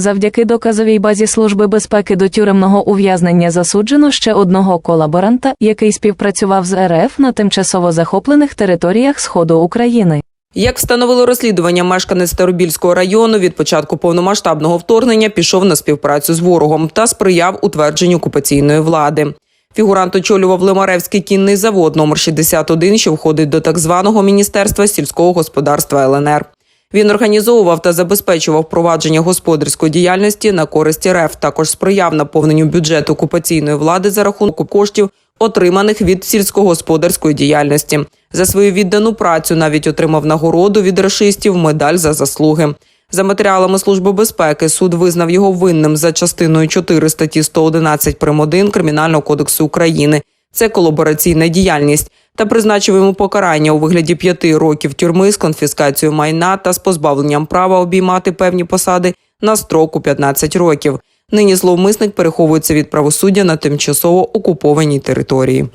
Завдяки доказовій базі Служби безпеки до тюремного ув'язнення засуджено ще одного колаборанта, який співпрацював з РФ на тимчасово захоплених територіях Сходу України. Як встановило розслідування, мешканець Старобільського району від початку повномасштабного вторгнення пішов на співпрацю з ворогом та сприяв утвердженню окупаційної влади. Фігурант очолював Лимаревський кінний завод номер 61, що входить до так званого Міністерства сільського господарства ЛНР. Він організовував та забезпечував провадження господарської діяльності на користь РФ. Також сприяв наповненню бюджету окупаційної влади за рахунок коштів, отриманих від сільськогосподарської діяльності. За свою віддану працю навіть отримав нагороду від рашистів медаль за заслуги. За матеріалами Служби безпеки суд визнав його винним за частиною 4 статті 111 прим. 1 Кримінального кодексу України. Це колабораційна діяльність та призначив йому покарання у вигляді п'яти років тюрми з конфіскацією майна та з позбавленням права обіймати певні посади на строку 15 років. Нині зловмисник переховується від правосуддя на тимчасово окупованій території.